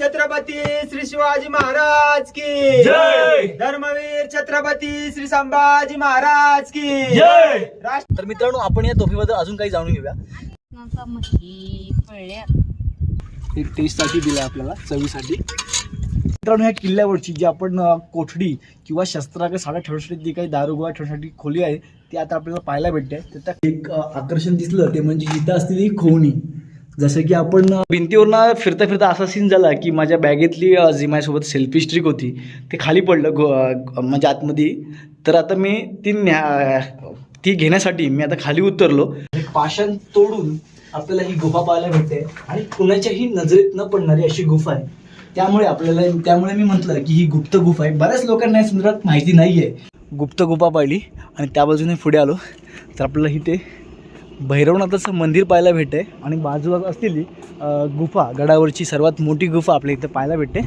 छत्रपती श्री शिवाजी महाराज की. जय! धर्मवीर छत्रपती श्री संभाजी महाराज की. जय! राष्ट्र तर मित्रांनो आपण या तोफीबद्दल अजून काही जाणून घेऊया. एक टेस्टसाठी दिलं आपल्याला चवीसाठी. मित्रांनो ह्या किल्ल्यावरची जी आपण अ, कोठडी किंवा शस्त्राकडे साड्या ठेवण्यासाठी जी काही दारुगोळा ठेवण्यासाठी खोली आहे ती आता आपल्याला पाहायला भेटते. तर त्या एक अ, आकर्षण दिसलं ते म्हणजे इथं असलेली खोवणी. जसं की आपण भिंतीवरनं फिरता फिरता असा सीन झाला की माझ्या बॅगेतली जी माझ्यासोबत सेल्फी स्ट्रिक होती ते खाली पडलं गो म्हणजे आतमध्ये. तर आता मी ती न्या ती घेण्यासाठी मी आता खाली उतरलो. पाषाण तोडून आपल्याला ही गुफा पाहायला भेटते आणि कुणाच्याही नजरेत न पडणारी अशी गुफा आहे. त्यामुळे आपल्याला त्यामुळे मी म्हटलं की ही गुप्त गुफा आहे. बऱ्याच लोकांना या संदर्भात माहिती नाही आहे गुप्त गुफा पाहिली आणि त्या बाजूने पुढे आलो. तर आपल्याला इथे भैरवनाथाचं मंदिर पाहायला भेटते आणि बाजूला असलेली गुफा गडावरची सर्वात मोठी गुफा आपल्या इथं पाहायला भेटते.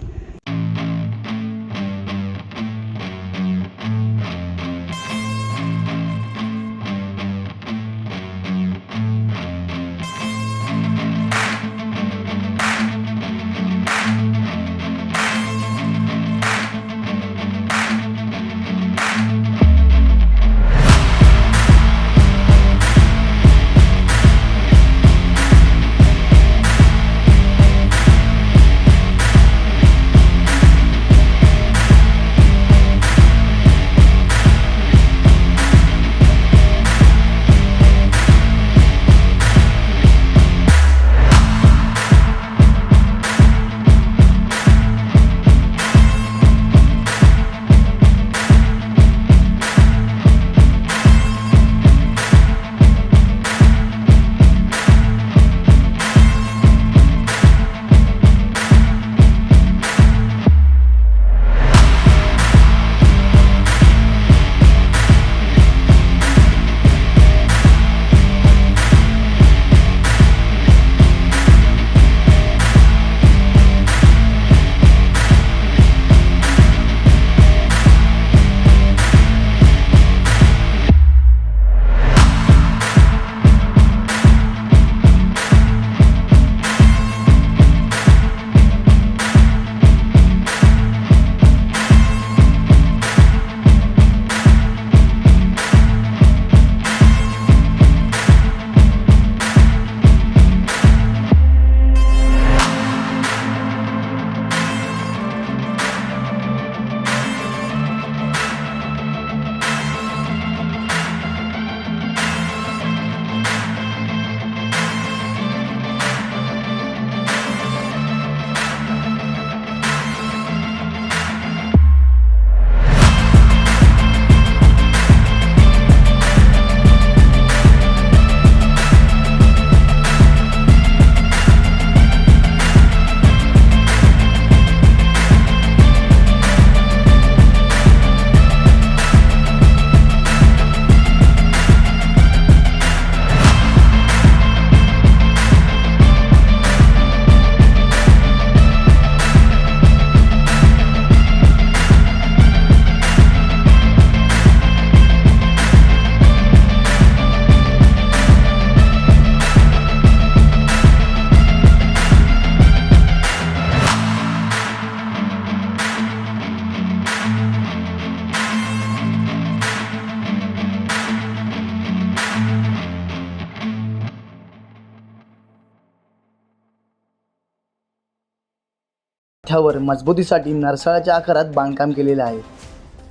काठावर मजबूतीसाठी नरसाळ्याच्या आकारात बांधकाम केलेले आहे.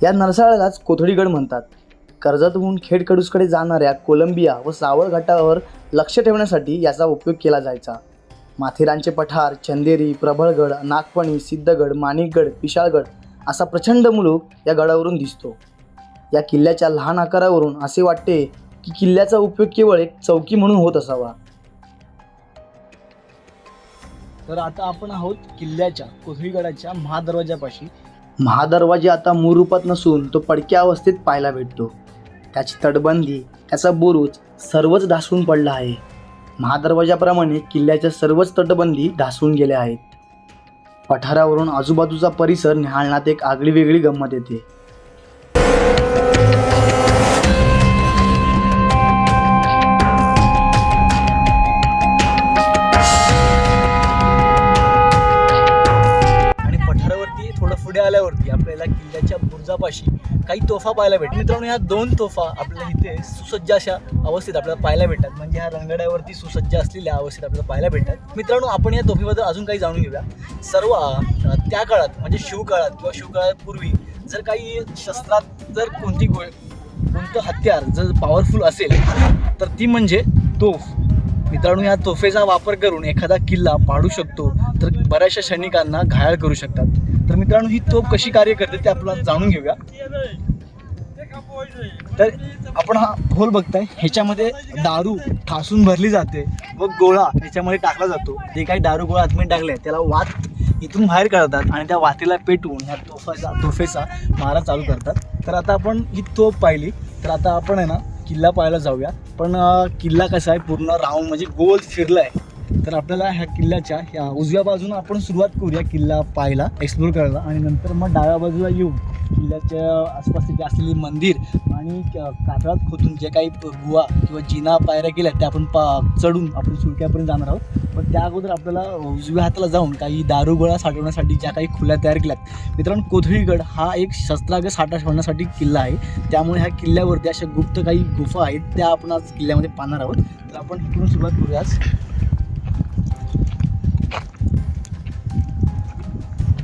या नरसाळ्यालाच कोथडीगड म्हणतात. कर्जतहून खेडकडूसकडे जाणाऱ्या कोलंबिया व सावळ घाटावर लक्ष ठेवण्यासाठी याचा उपयोग केला जायचा. माथेरानचे पठार चंदेरी प्रबळगड नागपणी सिद्धगड माणिकगड पिशाळगड असा प्रचंड मुलूक या गडावरून दिसतो. या किल्ल्याच्या लहान आकारावरून असे वाटते की किल्ल्याचा उपयोग केवळ एक चौकी म्हणून होत असावा. तर आता आपण आहोत किल्ल्याच्या कोथळीगडाच्या महादरवाजापाशी महादरवाजा आता मूळ रूपात नसून तो पडक्या अवस्थेत पाहायला भेटतो. त्याची तटबंदी त्याचा बुरुज सर्वच ढासून पडला आहे. महादरवाजाप्रमाणे किल्ल्याच्या सर्वच तटबंदी ढासून गेल्या आहेत. पठारावरून आजूबाजूचा परिसर निहाळण्यात एक आगळी वेगळी गंमत येते. या किल्ल्याच्या बुर्जापाशी काही तोफा पाहायला भेटतात. मित्रांनो ह्या दोन तोफा आपल्याला इथे सुसज्ज अशा अवस्थेत आपल्याला पाहायला भेटतात. म्हणजे ह्या रंगड्यावरती सुसज्ज असलेल्या अवस्थेत आपल्याला पाहायला भेटतात. मित्रांनो आपण या तोफेबद्दल अजून काही जाणून घेऊया. सर्व त्या काळात म्हणजे शिवकाळात किंवा शिवकाळापूर्वी जर काही शस्त्रात जर कोणती गो कोणतं हत्यार जर पॉवरफुल असेल तर ती म्हणजे तोफ. मित्रांनो या तोफेचा वापर करून एखादा किल्ला पाडू शकतो तर बऱ्याचशा सैनिकांना घायाळ करू शकतात. तर मित्रांनो ही तोफ कशी कार्य करते ते आपल्याला जाणून घेऊया. तर आपण हा होल बघताय ह्याच्यामध्ये दारू ठासून भरली जाते व गोळा ह्याच्यामध्ये टाकला जातो. जे काही दारू गोळा आतमध्ये टाकले त्याला वात इथून बाहेर काढतात आणि त्या वातीला पेटवून ह्या तोफाचा तोफेचा मारा चालू करतात. तर आता आपण ही तोफ पाहिली. तर आता आपण आहे ना किल्ला पाहायला जाऊया. पण किल्ला कसा आहे? पूर्ण राऊंड म्हणजे गोल फिरला आहे तर आपल्याला ह्या किल्ल्याच्या ह्या उजव्या बाजूनं आपण सुरुवात करूया किल्ला पाहायला एक्सप्लोर करायला. आणि नंतर मग डाव्या बाजूला येऊन किल्ल्याच्या आसपास जे असलेले मंदिर आणि कातळात खोदून जे काही गुहा किंवा जिना पायऱ्या केल्या त्या आपण पा चढून आपण सुळक्यापर्यंत जाणार आहोत. पण त्या अगोदर आपल्याला उजव्या हाताला जाऊन काही दारुगोळा साठवण्यासाठी ज्या काही खुल्या तयार केल्यात. मित्रांनो कोथळीगड हा एक शस्त्राग साठा ठेवण्यासाठी किल्ला आहे. त्यामुळे ह्या किल्ल्यावरती अशा गुप्त काही गुफा आहेत त्या आपण आज किल्ल्यामध्ये पाहणार आहोत. तर आपण इकडून सुरुवात करूया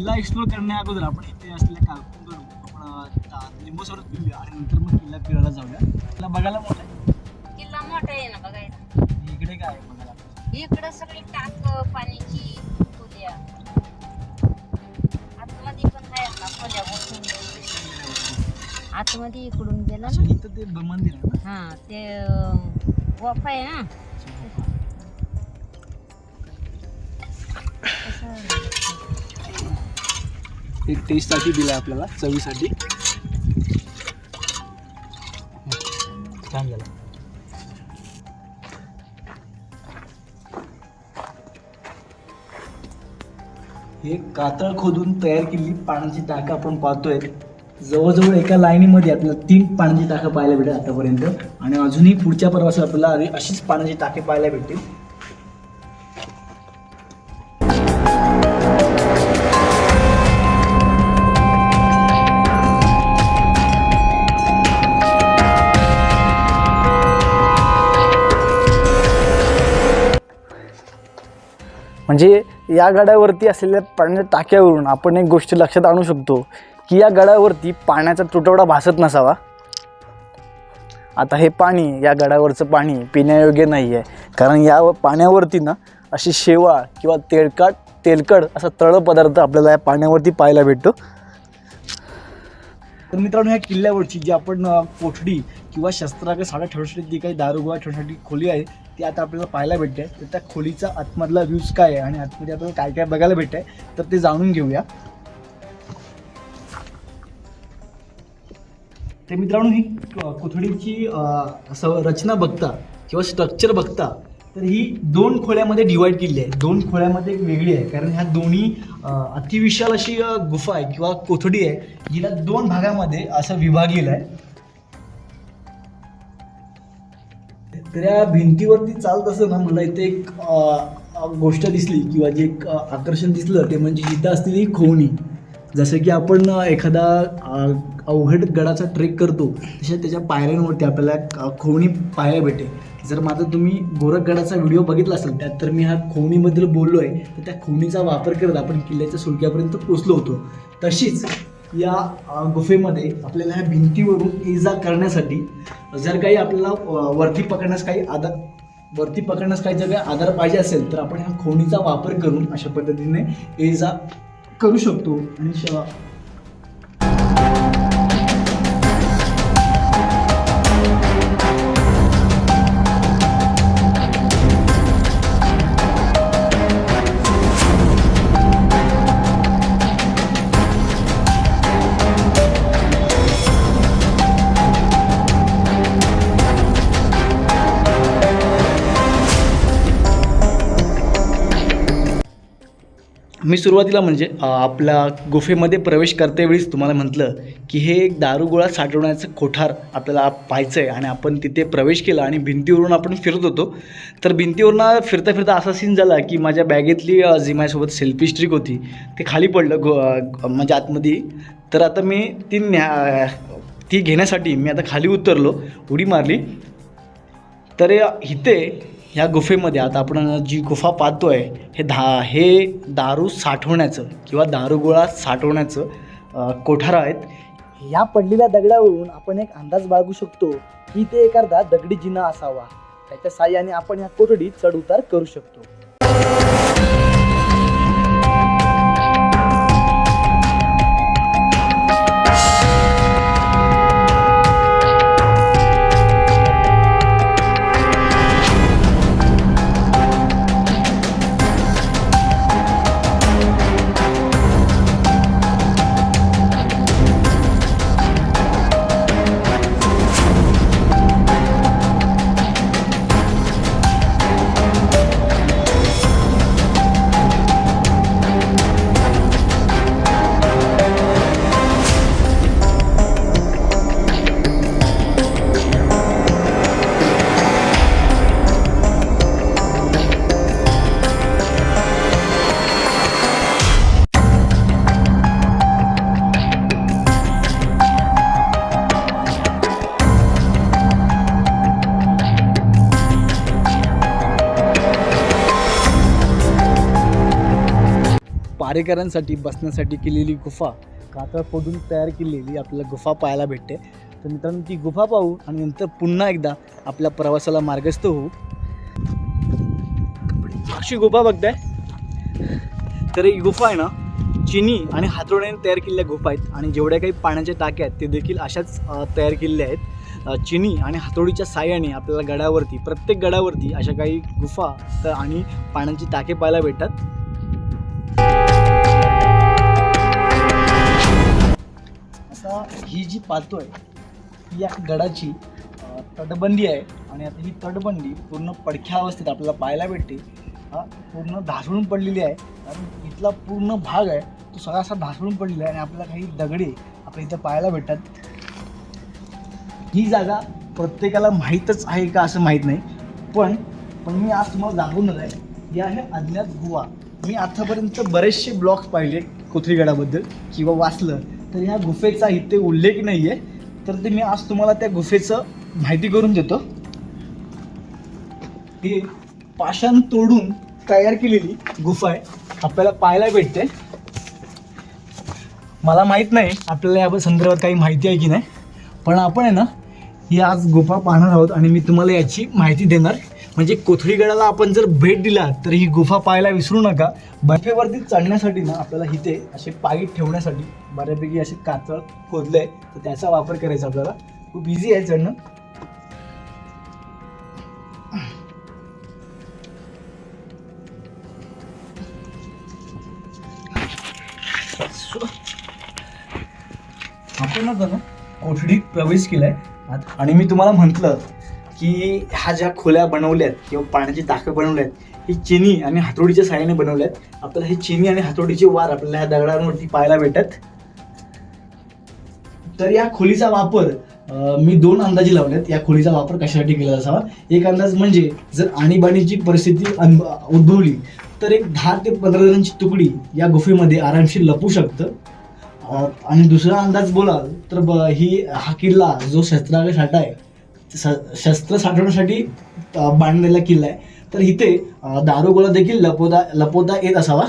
किल्ला एक्सप्लोर करण्या अगोदर आपण इथे असलेल्या काळकुंड आपण ता- लिंबू सरस पिऊया आणि नंतर मग किल्ला फिरायला जाऊया. किल्ला बघायला मोठा आहे. किल्ला मोठा आहे ना बघायला. इकडे काय आहे बघायला? इकडं सगळी टाक पाण्याची खोल्या. आतमध्ये पण आहेत ना खोल्या आतमध्ये इकडून गेला ना. इथं ते मंदिर आहे हा ते वाफ आहे ना? एक टेस्टसाठी दिलं आपल्याला चवीसाठी. छान झालं हे कातळ खोदून तयार केलेली पाण्याची टाकं आपण पाहतोय. जवळजवळ एका लाईनीमध्ये आपल्याला तीन पाण्याची टाकं पाहायला भेटेल आतापर्यंत. आणि अजूनही पुढच्या प्रवासात आपल्याला अशीच पाण्याची टाके पाहायला भेटतील. म्हणजे या गडावरती असलेल्या पाण्याच्या टाक्यावरून आपण एक गोष्ट लक्षात आणू शकतो की या गडावरती पाण्याचा तुटवडा भासत नसावा. आता हे पाणी या गडावरचं पाणी पिण्यायोग्य नाही आहे कारण या पाण्यावरती ना अशी शेवाळ किंवा तेलकाट तेलकट असा तळ पदार्थ आपल्याला या पाण्यावरती पाहायला भेटतो. तर मित्रांनो ह्या किल्ल्यावरची जी आपण कोठडी किंवा शस्त्रागार साड्या ठेवण्यासाठी जी काही दारुगोळा ठेवण्यासाठी खोली आहे ती आता आपल्याला पाहायला भेटते. तर त्या खोलीचा आतमधला व्ह्यूज काय आहे? आणि आतमध्ये आपल्याला काय काय बघायला भेटते? तर ते जाणून घेऊया. तर मित्रांनो ही कोथडीची असं रचना बघता किंवा स्ट्रक्चर बघता तर ही दोन खोळ्यामध्ये डिवाईड केली आहे. दोन खोळ्यामध्ये एक वेगळी आहे. कारण ह्या दोन्ही अतिविशाल अशी गुफा आहे किंवा कोथडी आहे. हिला दोन भागामध्ये असं विभागलेलं आहे. तर या भिंतीवरती चालत असं ना मला इथे एक गोष्ट दिसली किंवा जे एक आकर्षण दिसलं ते म्हणजे जिथं असलेली खोवणी. जसं की आपण एखादा अवघड गडाचा ट्रेक करतो तशा त्याच्या पायऱ्यांवरती आपल्याला खोवणी पाहायला भेटेल. जर माझा तुम्ही गोरखगडाचा व्हिडिओ बघितला असेल त्यात तर मी ह्या खोवणीबद्दल बोललो आहे तर त्या खोवणीचा वापर करत आपण किल्ल्याच्या सुलक्यापर्यंत पोचलो होतो. तशीच या गुफेमध्ये आपल्याला ह्या भिंतीवरून ये जा करण्यासाठी जर काही आपल्याला वरती पकडण्यास काही आधार वरती पकडण्यास काही जर काही आधार पाहिजे असेल तर आपण ह्या खोणीचा वापर करून अशा पद्धतीने ये जा करू शकतो. आणि मी सुरुवातीला म्हणजे आपला आपल्या गुफेमध्ये प्रवेश करतेवेळीच तुम्हाला म्हटलं की हे एक दारुगोळा साठवण्याचं कोठार आपल्याला पाहायचं आहे आणि आपण तिथे प्रवेश केला आणि भिंतीवरून आपण फिरत होतो. तर भिंतीवरून फिरता फिरता असा सीन झाला की माझ्या बॅगेतली जी माझ्यासोबत सेल्फी स्ट्रिक होती ते खाली पडलं गो म्हणजे आतमध्ये. तर आता मी ती न्या ती घेण्यासाठी मी आता खाली उतरलो उडी मारली. तर इथे ह्या गुफेमध्ये आता आपण जी गुफा पाहतो आहे हे धा हे दारू साठवण्याचं किंवा दारूगोळा साठवण्याचं कोठार आहेत. या पडलेल्या दगडावरून आपण एक अंदाज बाळगू शकतो की ते एखादा दगडी जिना असावा. त्याच्या साह्याने आपण या कोठडीत चढउतार करू शकतो. पारेकरांसाठी बसण्यासाठी केलेली गुफा कातळ खोदून तयार केलेली आपल्याला गुफा पाहायला भेटते. तर मित्रांनो ती गुफा पाहू आणि नंतर पुन्हा एकदा आपल्या प्रवासाला मार्गस्थ होऊ. अशी गुफा बघताय. तर ही गुफा आहे ना चिनी आणि हातोड्याने तयार केलेल्या गुफा आहेत. आणि जेवढ्या काही पाण्याच्या टाक्या आहेत ते देखील अशाच तयार केलेल्या आहेत. चिनी आणि हातोडीच्या साह्याने आपल्याला गडावरती प्रत्येक गडावरती अशा काही गुफा तर आणि पाण्याची टाके पाहायला भेटतात. आता ही जी पाहतोय ही या गडाची तटबंदी आहे आणि आता ही तटबंदी पूर्ण पडख्या अवस्थेत आपल्याला पाहायला भेटते. हा पूर्ण ढासळून पडलेली आहे. आणि इथला पूर्ण भाग आहे तो सगळा असा ढासळून पडलेला आहे आणि आपल्याला काही दगडे आपल्या इथं पाहायला भेटतात. ही जागा प्रत्येकाला माहीतच आहे का असं माहीत नाही. पण पण मी आज तुम्हाला दाखवणार आहे ही आहे अज्ञात गुहा. मी आतापर्यंत बरेचसे ब्लॉग्स पाहिले कोथरीगडाबद्दल किंवा वाचलं. तर ह्या गुफेचा इथे उल्लेख नाही आहे तर ते मी आज तुम्हाला त्या गुफेचं माहिती करून देतो. हे पाषाण तोडून तयार केलेली गुफा आहे. आपल्याला पाहायला भेटते. मला माहीत नाही आपल्याला या संदर्भात काही माहिती आहे की नाही. पण आपण आहे ना ही आज गुफा पाहणार आहोत आणि मी तुम्हाला याची माहिती देणार. म्हणजे कोथळीगडाला आपण जर भेट दिला तर ही गुफा पाहायला विसरू नका. बर्फेवरती चढण्यासाठी ना आपल्याला इथे असे पायी ठेवण्यासाठी बऱ्यापैकी असे कातळ खोदले आहे तर त्याचा वापर करायचा आपल्याला. खूप इझी आहे चढणं. आपण ना कोठडीत प्रवेश केलाय. आणि मी तुम्हाला म्हटलं की ह्या ज्या खोल्या बनवल्यात किंवा पाण्याची टाकं बनवल्यात ही चिनी आणि हातोडीच्या साह्याने बनवल्यात. आपल्याला हे चिनी आणि हातोडीचे वार आपल्याला ह्या दगडांवरती पाहायला भेटतात. तर या खोलीचा वापर मी दोन अंदाजे लावलेत. या खोलीचा वापर कशासाठी केला असावा? एक अंदाज म्हणजे जर आणीबाणीची परिस्थिती अन- उद्भवली तर एक दहा ते पंधरा जणांची तुकडी या गुफेमध्ये आरामशीर लपू शकतं. आणि दुसरा अंदाज बोलाल तर ब- ही हा किल्ला जो शस्त्रागार साठा आहे शस्त्र साठवण्यासाठी बांधलेला किल्ला आहे. तर इथे दारुगोळा देखील लपवता लपवता येत असावा.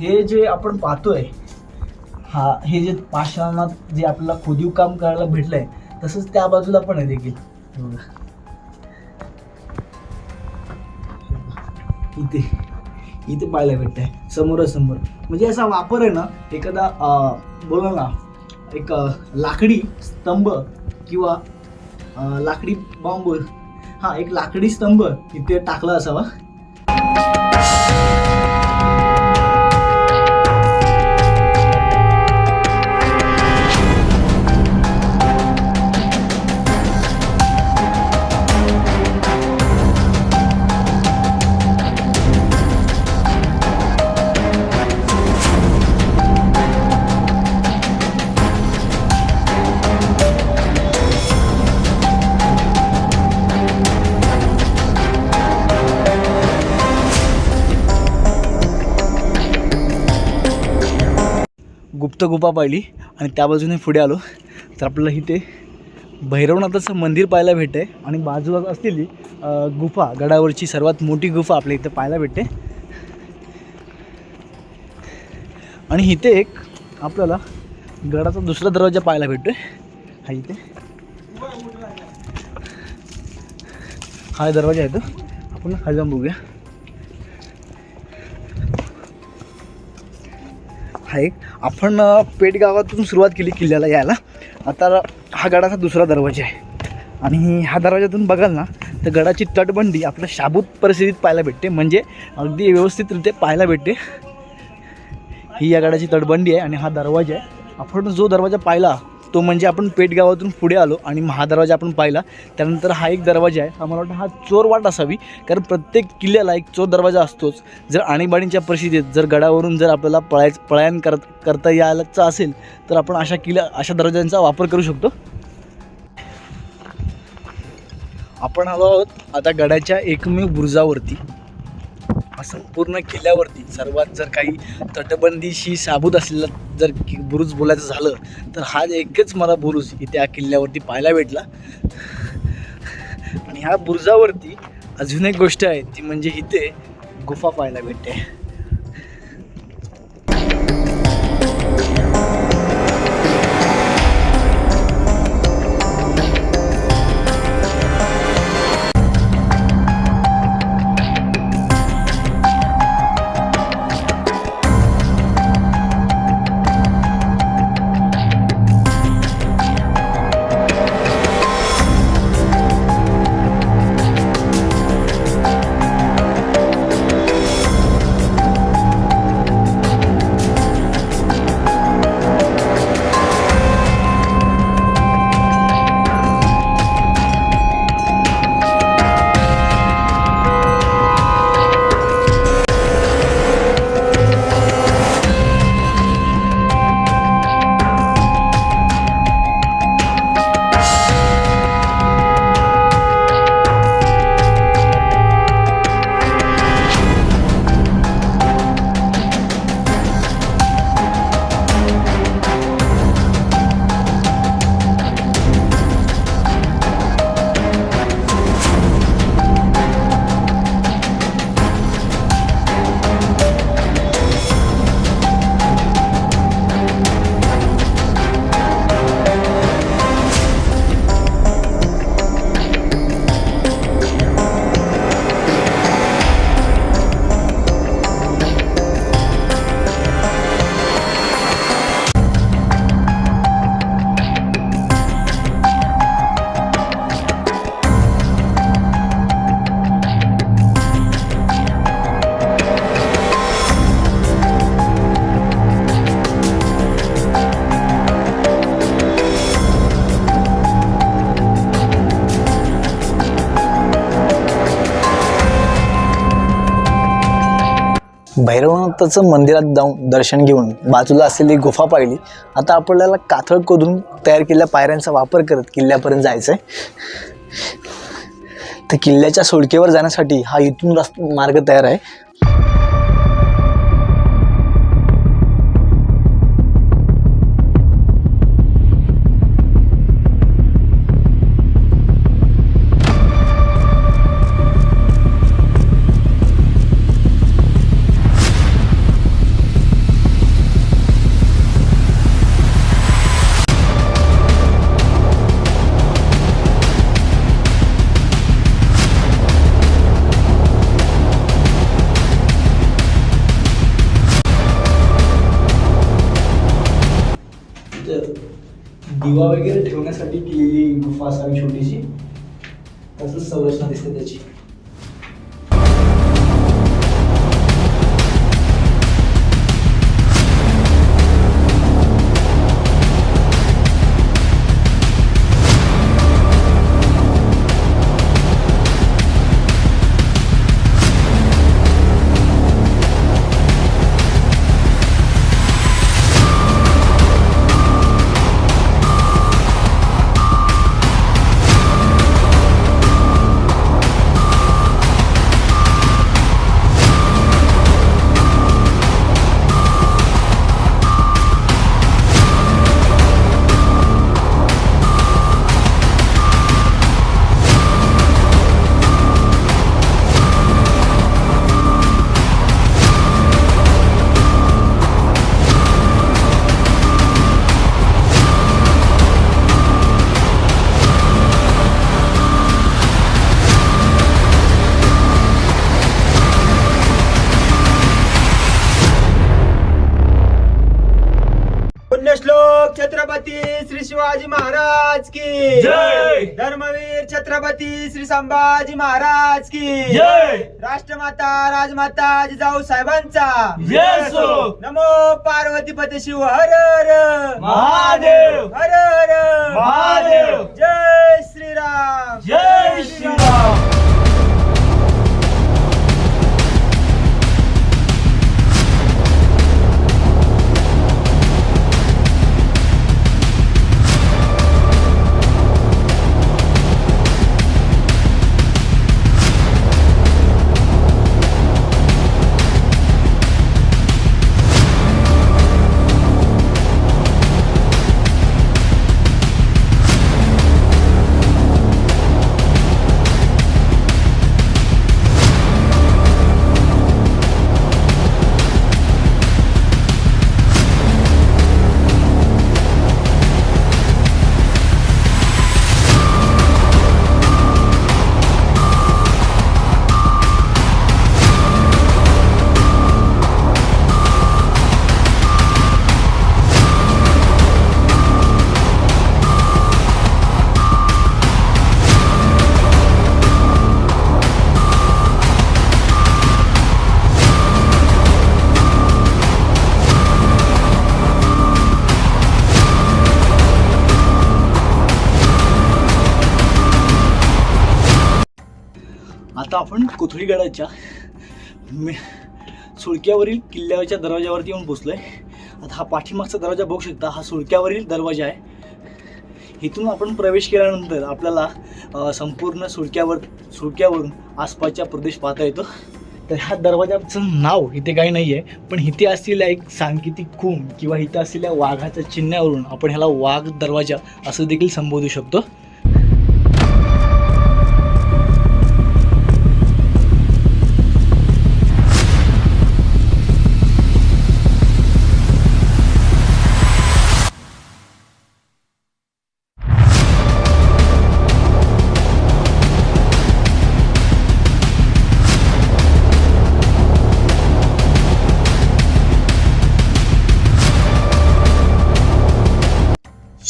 हे जे आपण पाहतोय हा हे जे पाषाणात जे आपल्याला खोदीव काम करायला भेटलंय तसंच त्या बाजूला पण आहे देखील. हो. इथे इथे पाहायला भेटत आहे समोरासमोर. म्हणजे असा वापर आहे ना एखादा बोला ना एक लाकडी स्तंभ किंवा लाकडी बॉम्ब हा एक लाकडी स्तंभ इथे टाकला असावा. गुप्त गुफा पाहिली आणि त्या बाजूने पुढे आलो. तर आपल्याला इथे भैरवनाथाचं मंदिर पाहायला भेटते आणि बाजूला असलेली गुफा गडावरची सर्वात मोठी गुफा आपल्या इथे पाहायला भेटते. आणि इथे एक आपल्याला गडाचा दुसरा दरवाजा पाहायला भेटतोय. हा इथे. हा दरवाजा आहे तो. आपण खाली जाऊन बघूया. आहे आपण पेटगावातून सुरुवात केली किल्ल्याला यायला. आता हा गडाचा दुसरा दरवाजा आहे. आणि ह्या दरवाजातून बघाल ना तर गडाची तटबंदी आपल्या शाबूत परिस्थितीत पाहायला भेटते. म्हणजे अगदी व्यवस्थितरित्या पाहायला भेटते. ही या गडाची तटबंदी आहे आणि हा दरवाजा आहे. आपण जो दरवाजा पाहिला तो म्हणजे आपण पेठ गावातून पुढे आलो आणि महादरवाजा आपण पाहिला. त्यानंतर हा एक दरवाजा आहे. हा मला वाटतं हा चोर वाट असावी. कारण प्रत्येक किल्ल्याला एक चोर दरवाजा असतोच. जर आणीबाणीच्या परिस्थितीत जर गडावरून जर आपल्याला पळायचं पळायन करत करता यायचं असेल तर आपण अशा किल्ल्या अशा दरवाजांचा वापर करू शकतो. आपण आलो आहोत आता गडाच्या एकमेव बुरुजावरती. असं पूर्ण किल्ल्यावरती सर्वात जर काही तटबंदीशी साबूत असलेला जर कि- बुरुज बोलायचं झालं तर हा एकच मला बुरुज इथे या किल्ल्यावरती पाहायला भेटला. आणि ह्या बुरुजावरती अजून एक गोष्ट आहे ती म्हणजे इथे गुफा पाहायला भेटते. भैरवनाथाचं मंदिरात जाऊन दर्शन घेऊन बाजूला असलेली गुफा पाहिली. आता आपल्याला काथळ खोदून तयार केलेल्या पायऱ्यांचा वापर करत किल्ल्यापर्यंत जायचं आहे तर किल्ल्याच्या सोडकेवर जाण्यासाठी हा इथून रस्त मार्ग तयार आहे. दिवा वगैरे ठेवण्यासाठी केलेली गुफा असावी छोटीशी. तसंच संरचना दिसते त्याची. छत्रपती श्री संभाजी महाराज की जय! राष्ट्रमाता राजमाता जिजाऊ साहेबांचा! नमो पार्वतीपती शिव हर हर महादेव! हर हर महादेव! जय कोथळीगडाच्या मे सुळक्यावरील किल्ल्याच्या दरवाजावरती येऊन पोचलोय आता हा पाठीमागचा दरवाजा बघू शकता हा सुळक्यावरील दरवाजा आहे. इथून आपण प्रवेश केल्यानंतर आपल्याला संपूर्ण सुळक्यावर सुळक्यावरून आसपासचा प्रदेश पाहता येतो. तर ह्या दरवाजाचं नाव इथे काही नाही आहे पण इथे असलेल्या एक सांकेतिक खूण किंवा इथे असलेल्या वाघाच्या चिन्हावरून आपण ह्याला वाघ दरवाजा असं देखील संबोधू शकतो.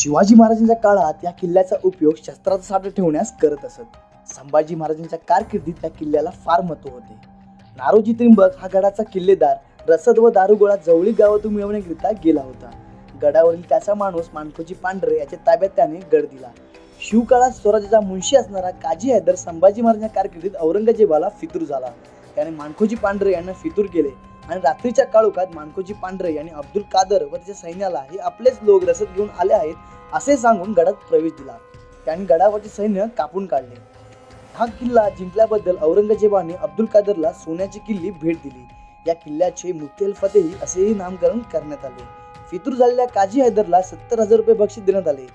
शिवाजी महाराजांच्या काळात या किल्ल्याचा उपयोग शस्त्राचा साठा ठेवण्यास करत असत. संभाजी महाराजांच्या कारकिर्दीत या किल्ल्याला फार महत्त्व होते. नारोजी त्रिंबक हा गडाचा किल्लेदार रसद व दारुगोळा जवळी गावातून मिळवण्याकरिता गेला होता. गडावरील त्याचा माणूस मानकोजी पांढरे याच्या ताब्यात त्याने गड दिला. शिवकाळात स्वराज्याचा मुंशी असणारा काजी हैदर संभाजी महाराजांच्या कारकिर्दीत औरंगजेबाला फितूर झाला. त्याने मानकोजी पांढरे यांना फितूर केले. आणि रात्रीच्या काळोखात मानकोजी पांढरे यांनी अब्दुल कादर व त्याच्या सैन्याला हे आपलेच लोक रसद घेऊन आले आहेत असे सांगून गडात प्रवेश दिला. त्यांनी गडावरचे सैन्य कापून काढले. हा किल्ला जिंकल्याबद्दल औरंगजेबाने अब्दुल कादरला सोन्याची किल्ली भेट दिली. या किल्ल्याचे मुत्तेल फतेही असेही नामकरण करण्यात आले. फितूर झालेल्या काजी हैदरला सत्तर हजार रुपये बक्षीस देण्यात आले.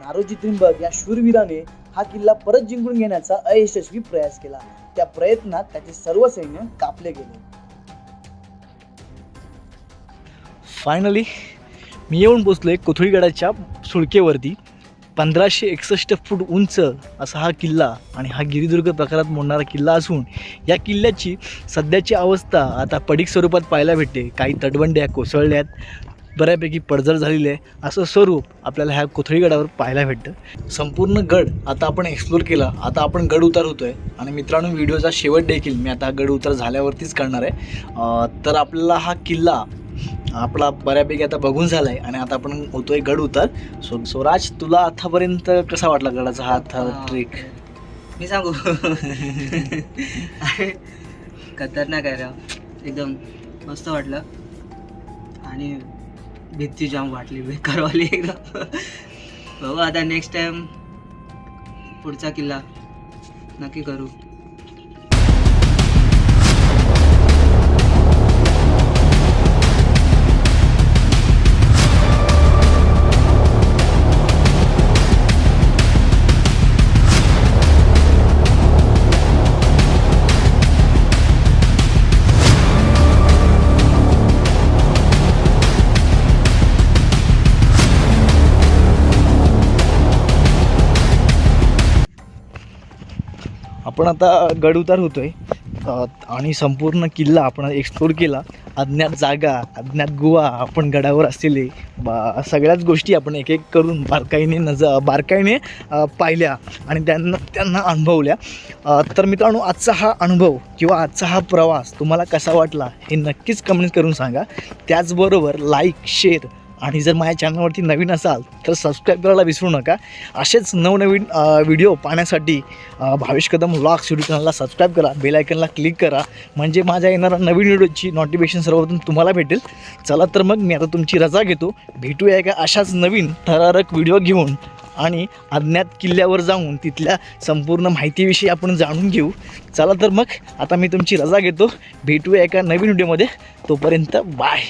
नारोजी त्रिंबक या शूरवीराने हा किल्ला परत जिंकून घेण्याचा अयशस्वी प्रयास केला. त्या प्रयत्नात त्याचे सर्व सैन्य कापले गेले. फायनली मी येऊन पोचलो आहे कोथळीगडाच्या सुळकेवरती. पंधराशे एकसष्ट फूट उंच असा हा किल्ला आणि हा गिरिदुर्ग प्रकारात मोडणारा किल्ला असून या किल्ल्याची सध्याची अवस्था आता पडीक स्वरूपात पाहायला भेटते. काही तटबंड्या कोसळल्यात. बऱ्यापैकी पडझड झालेली आहे. असं स्वरूप आपल्याला ह्या कोथळीगडावर पाहायला भेटतं. संपूर्ण गड आता आपण एक्सप्लोर केला. आता आपण गड उतार आहे आणि मित्रांनो व्हिडिओचा शेवट देखील मी आता गड उतार झाल्यावरतीच करणार आहे. तर आपल्याला हा किल्ला आपला बऱ्यापैकी आता बघून झालाय आणि आता आपण होतोय गड उतार. सो स्वराज तुला आतापर्यंत कसा वाटला गडाचा हा हा. ट्रेक मी सांगू? खतरनाक आहे राव. एकदम मस्त वाटलं. आणि भीती जाम वाटली बेकारवाली एकदम बघू आता नेक्स्ट टाइम पुढचा किल्ला. नक्की करू. आपण आता गड उतार आहे आणि संपूर्ण किल्ला आपण एक्सप्लोर केला. अज्ञात जागा अज्ञात गुहा आपण गडावर असलेले बा सगळ्याच गोष्टी आपण एक एक करून बारकाईने नज बारकाईने पाहिल्या आणि त्यांना त्यांना अनुभवल्या. तर मित्रांनो आजचा हा अनुभव किंवा आजचा हा प्रवास तुम्हाला कसा वाटला हे नक्कीच कमेंट करून सांगा. त्याचबरोबर लाईक शेअर आणि जर माझ्या चॅनलवरती नवीन असाल तर सबस्क्राईब करायला विसरू नका. असेच नवनवीन व्हिडिओ पाहण्यासाठी भावेश कदम व्लॉग्स यूट्यूब चॅनलला सबस्क्राईब करा. बेल आयकनला क्लिक करा. म्हणजे माझ्या येणाऱ्या नवीन व्हिडिओची नोटिफिकेशन सर्वप्रथम तुम्हाला भेटेल. चला तर मग मी आता तुमची रजा घेतो. भेटूया का अशाच नवीन थरारक व्हिडिओ घेऊन आणि अज्ञात किल्ल्यावर जाऊन तिथल्या संपूर्ण माहितीविषयी आपण जाणून घेऊ. चला तर मग आता मी तुमची रजा घेतो. भेटूया एका नवीन व्हिडिओमध्ये तोपर्यंत बाय